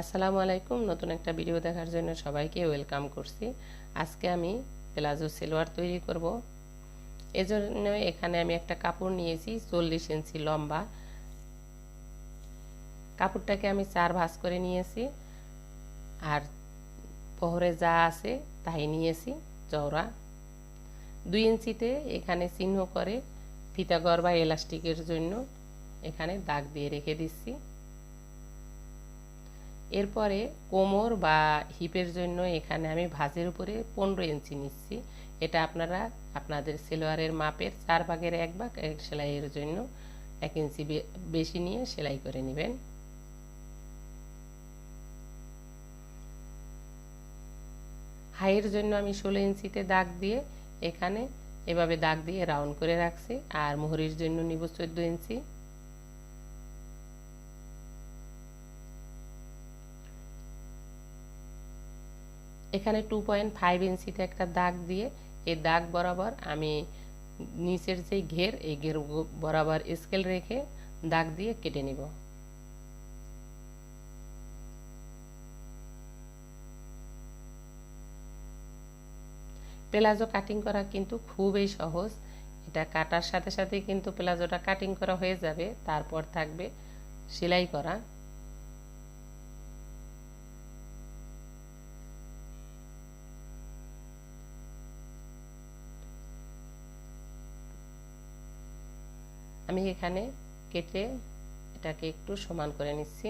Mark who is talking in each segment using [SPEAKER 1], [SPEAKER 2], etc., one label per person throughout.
[SPEAKER 1] আসসালামু আলাইকুম, নতুন একটা ভিডিও দেখার জন্য সবাইকে ওয়েলকাম করছি। আজকে আমি প্লাজো সেলোয়ার তৈরি করব। এজন্য এখানে আমি একটা কাপড় নিয়েছি, চল্লিশ ইঞ্চি লম্বা। কাপড়টাকে আমি চার ভাঁজ করে নিয়েছি, আর পহরে যা আছে তাই নিয়েছি চওড়া দুই ইঞ্চিতে এখানে চিহ্ন করে ফিতাগর বা এলাস্টিকের জন্য এখানে দাগ দিয়ে রেখে দিচ্ছি। এরপরে কোমর বা হিপের জন্য এখানে আমি ভাজের উপরে পনেরো ইঞ্চি নিচ্ছি। এটা আপনারা আপনাদের সেলোয়ারের মাপের চার ভাগের এক ভাগ সেলাইয়ের জন্য এক ইঞ্চি বেশি নিয়ে সেলাই করে নেবেন। হাইয়ের জন্য আমি ষোলো ইঞ্চিতে দাগ দিয়ে এখানে এভাবে দাগ দিয়ে রাউন্ড করে রাখছি। আর মোহরির জন্য নিব চোদ্দ ইঞ্চি। এখানে টু পয়েন্ট ফাইভ ইঞ্চিতে একটা দাগ দিয়ে এই দাগ বরাবর আমি নিচের যে ঘের, এই ঘের বরাবর স্কেল রেখে দাগ দিয়ে কেটে নিব। প্লাজো কাটিং করা কিন্তু খুবই সহজ। এটা কাটার সাথে সাথে কিন্তু প্লাজোটা কাটিং করা হয়ে যাবে, তারপর থাকবে সেলাই করা। আমি এখানে কেটে এটাকে একটু সমান করে নিচ্ছি।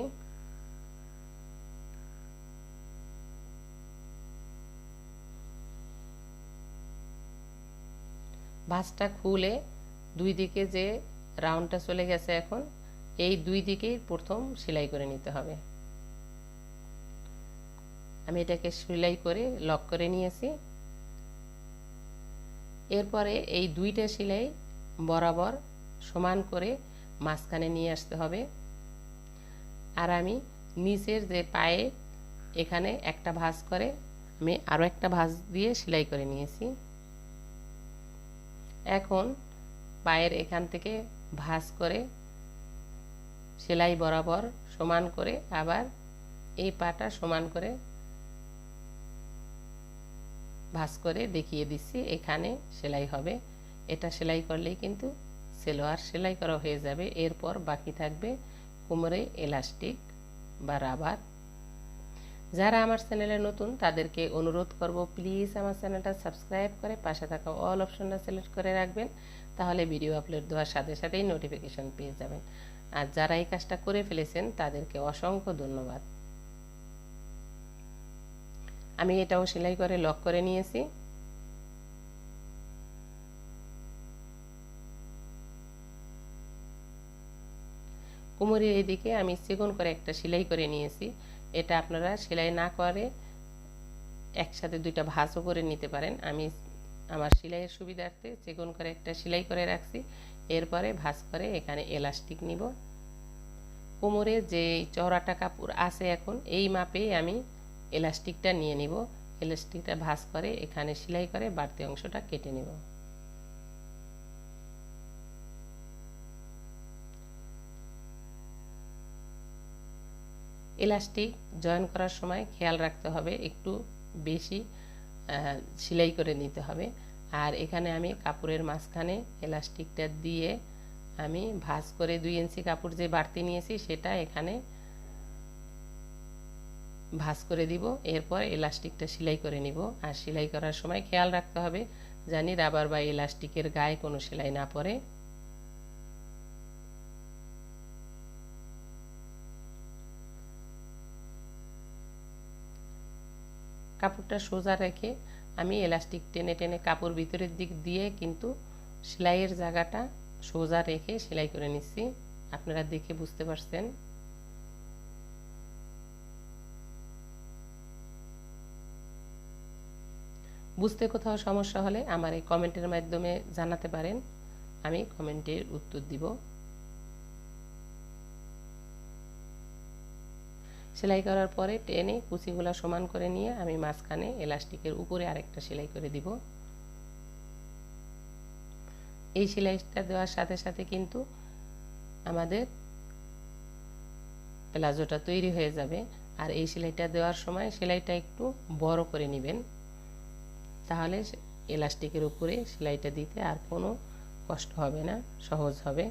[SPEAKER 1] ভাঁজটা খুলে দুই দিকে যে রাউন্ডটা চলে গেছে এখন, এই দুই দিকেই প্রথম সেলাই করে নিতে হবে। আমি এটাকে সেলাই করে লক করে নিয়েছি। এরপরে এই দুইটা সেলাই বরাবর সমান করে মাঝখানে নিয়ে আসতে হবে। আর আমি নিচের যে পায়ে এখানে একটা ভাঁজ করে, আমি আরও একটা ভাঁজ দিয়ে সেলাই করে নিয়েছি। এখন পায়ের এখান থেকে ভাঁজ করে সেলাই বরাবর সমান করে আবার এই পাটা সমান করে ভাঁজ করে দেখিয়ে দিচ্ছি, এখানে সেলাই হবে। এটা সেলাই করলেই কিন্তু সেলোয়ার সেলাই করা হয়ে যাবে। এরপর বাকি থাকবে কোমরে এলাস্টিক বা রাবার। যারা আমার চ্যানেলে নতুন, তাদেরকে অনুরোধ করব প্লিজ আমার চ্যানেলটা সাবস্ক্রাইব করে পাশে থাকা অল অপশনটা সিলেক্ট করে রাখবেন, তাহলে ভিডিও আপলোড দেওয়ার সাথে সাথেই নোটিফিকেশন পেয়ে যাবেন। আর যারা এই কাজটা করে ফেলেছেন, তাদেরকে অসংখ্য ধন্যবাদ। আমি এটাও সেলাই করে লক করে নিয়েছি। কোমরের এদিকে আমি চিকন করে একটা সেলাই করে নিয়েছি। এটা আপনারা সেলাই না করে একসাথে দুইটা ভাঁজও করে নিতে পারেন। আমি আমার সেলাইয়ের সুবিধার্থে চিকন করে একটা সেলাই করে রাখছি। এরপরে ভাঁজ করে এখানে এলাস্টিক নিব। কোমরে যে চওড়াটা কাপড় আছে এখন, এই মাপেই আমি এলাস্টিকটা নিয়ে নিব। এলাস্টিকটা ভাঁজ করে এখানে সেলাই করে বাড়তি অংশটা কেটে নেব। ইলাস্টিক জয়েন করার সময় খেয়াল রাখতে হবে, একটু বেশি সেলাই করে নিতে হবে। আর এখানে আমি কাপড়ের মাঝখানে এলাস্টিকটা দিয়ে আমি ভাঁজ করে দুই ইঞ্চি কাপড় যে বাড়তি নিয়েছি সেটা এখানে ভাঁজ করে দিব, এরপর এলাস্টিকটা সেলাই করে নিব। আর সেলাই করার সময় খেয়াল রাখতে হবে, জানি রাবার বা এলাস্টিকের গায়ে কোনো সেলাই না পড়ে। কাপড়টা সোজা রেখে আমি এলাস্টিক টেনে টেনে কাপড় ভিতরের দিক দিয়ে কিন্তু সেলাইয়ের জায়গাটা সোজা রেখে সেলাই করে নিচ্ছি। আপনারা দেখে বুঝতে পারছেন। বুঝতে কোথাও সমস্যা হলে আমার এই কমেন্টের মাধ্যমে জানাতে পারেন। আমি কমেন্টের উত্তর দিব। সেলাই করার পরে টেনে কুচিগুলা সমান করে নিয়ে আমি মাঝখানে এলাস্টিকের উপরে আরেকটা সেলাই করে দিব। এই সেলাইটা দেওয়ার সাথে সাথে কিন্তু আমাদের প্লাজোটা তৈরি হয়ে যাবে। আর এই সেলাইটা দেওয়ার সময় সেলাইটা একটু বড় করে নেবেন। তাহলে এলাস্টিকের উপরে সেলাইটা দিতে আর কোনো কষ্ট হবে না, সহজ হবে।